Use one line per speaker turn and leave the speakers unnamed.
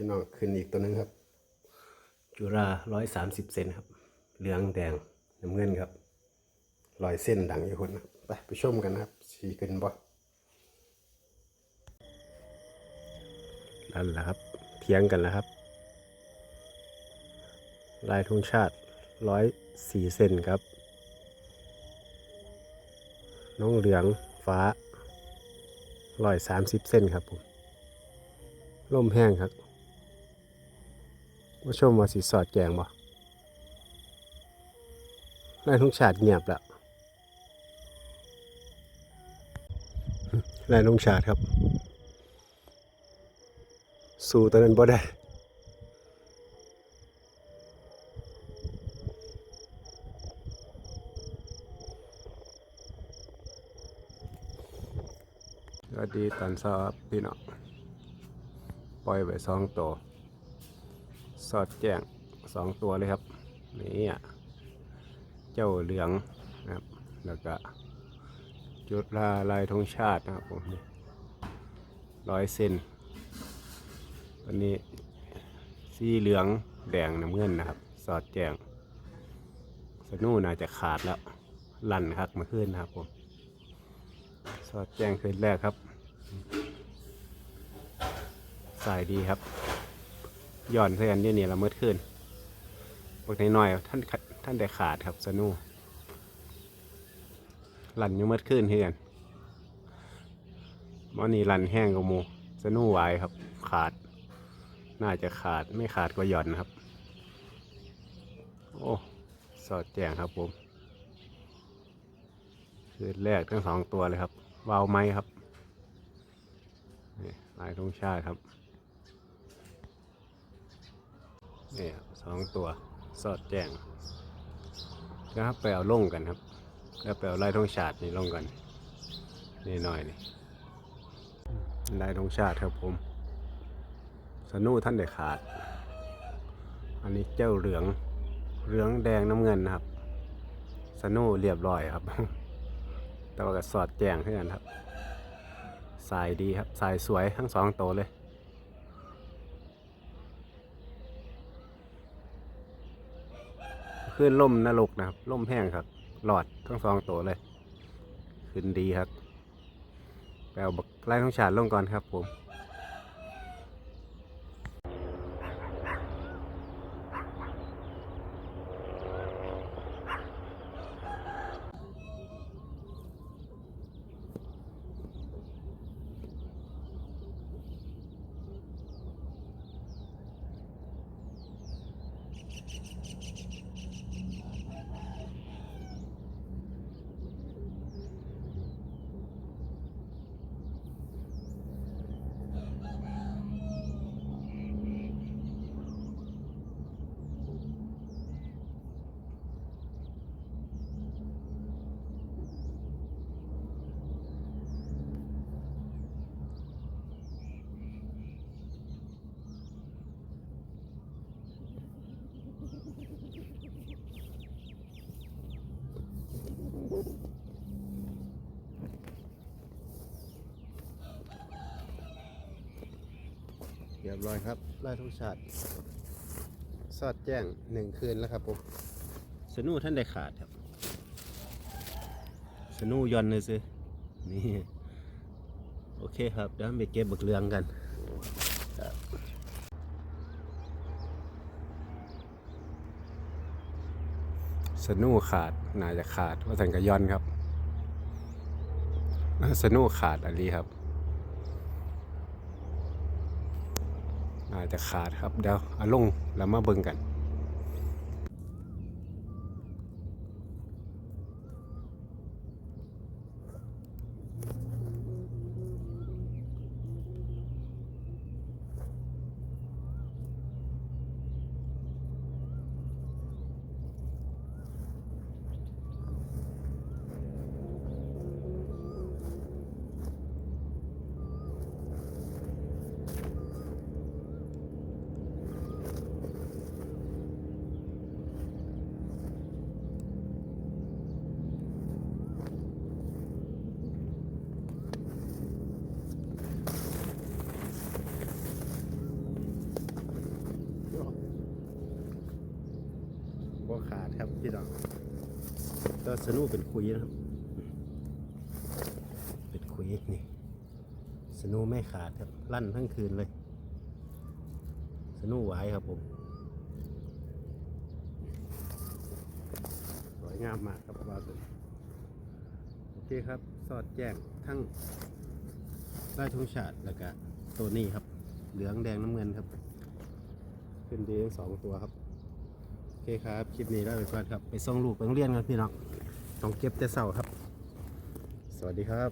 พี่น้องขึ้นอีกตัวหนึงครับ จุราร้อยสามสิบเซนครับ เหลืองแดงน้ำเงินครับรอยเส้นดังอยู่คนนะไปไปชมกันนะครับสีขึ้นบ่นั่นแหละครับเทียงกันแล้วครับ ลายธงชาติร้อยสี่เซนครับ น้องเหลืองฟ้าร้อยสามสิบเส้นครับผมล่มแห้งครับ ว่าชมว่าสีสอดแจงบ่ลายธงชาติเงียบแล้วลายธงชาติครับ สู้ตัวนั้นบ่ได้สวัสดีตอนเช้าพี่น้องปล่อยไปสองตัว สอดแจ้งสองตัวเลยครับนี่อะเจ้าเหลืองนะครับ แล้วก็จุดลาลายธงชาตินะครับผมนี่ร้อยเซนวันนี้สีเหลืองแดงน้ำเงินนะครับ สอดแจ้งสนูน่าจะขาดแล้วลั่นครับมาขึ้นนะครับผมสอดแจ้งคืนแรกครับ สายดีครับ ย่อนเพื่อนนี่นี่ละเมื่อคืนพวกน้อยๆท่านท่านได้ขาดครับสนูหลันอยังเมื่อคืนเพื่อนมอนี่หลันแห้งกว่าหมูสนูไวายครับ ขาด น่าจะขาดไม่ขาดก็หย่อนครับ โอ้ สอดแจงครับผมคืนแรกทั้งสองตัวเลยครับวาวไม้ครับนี่ลายธงชาติครับ นี่ครับสองตัวสอดแจ้งแล้วครับไปเอาลงกันครับ แล้วไปเอาลายธงชาตินี่ลงกันนี่หน่อยนี่ลายธงชาติครับผม สนูท่านได้ขาด อันนี้เจ้าเหลืองเหลืองแดงน้ำเงินนะครับ สนูเรียบร้อยครับ แต่ว่าก็สอดแจงเพื่อนครับสายดีครับสายสวยทั้งสองตัวเลย ขึ้นล่มนรกนะครับล่มแห้งครับ หลอดทั้งสองตัวเลย ขึ้นดีครับแปลบักไล่ท้องฉาดลงก่อนครับผม รียบร้อยครับไล่ทุกชาติสอดแจ้งหนึ่งคืนแล้วครับผมสนูท่านได้ขาดครับ สนูยอนเลยสินี่ โอเคครับเดี๋ยวไปเก็บบกเรืองกันสนูขาดน่าจะขาดว่าสังกะย่อนครับ สนูขาดอันนี้ครับ อาจจะขาดครับเดี๋ยวเอาลงแล้วมาเบิ่งกัน ครับพี่น้องตัวสนุเป็นคุยนะครับ เป็นคุยนี่สนุไม่ขาดครับลั่นทั้งคืนเลย สนุไว้ครับผมสวยงามมากครับว่าสุดโอเคครับ สอดแจ้งทั้งได้ทุงชาติแล้วก็ตัวนี้ครับ เหลืองแดงน้ำเงินครับขึ้นดีทั้งสองตัวครับ เคครับ คลิปนี้ได้ไปก่อนครับ ไปส่งลูกไปโรงเรียนกันพี่น้องต้องเก็บแต่เสาครับ สวัสดีครับ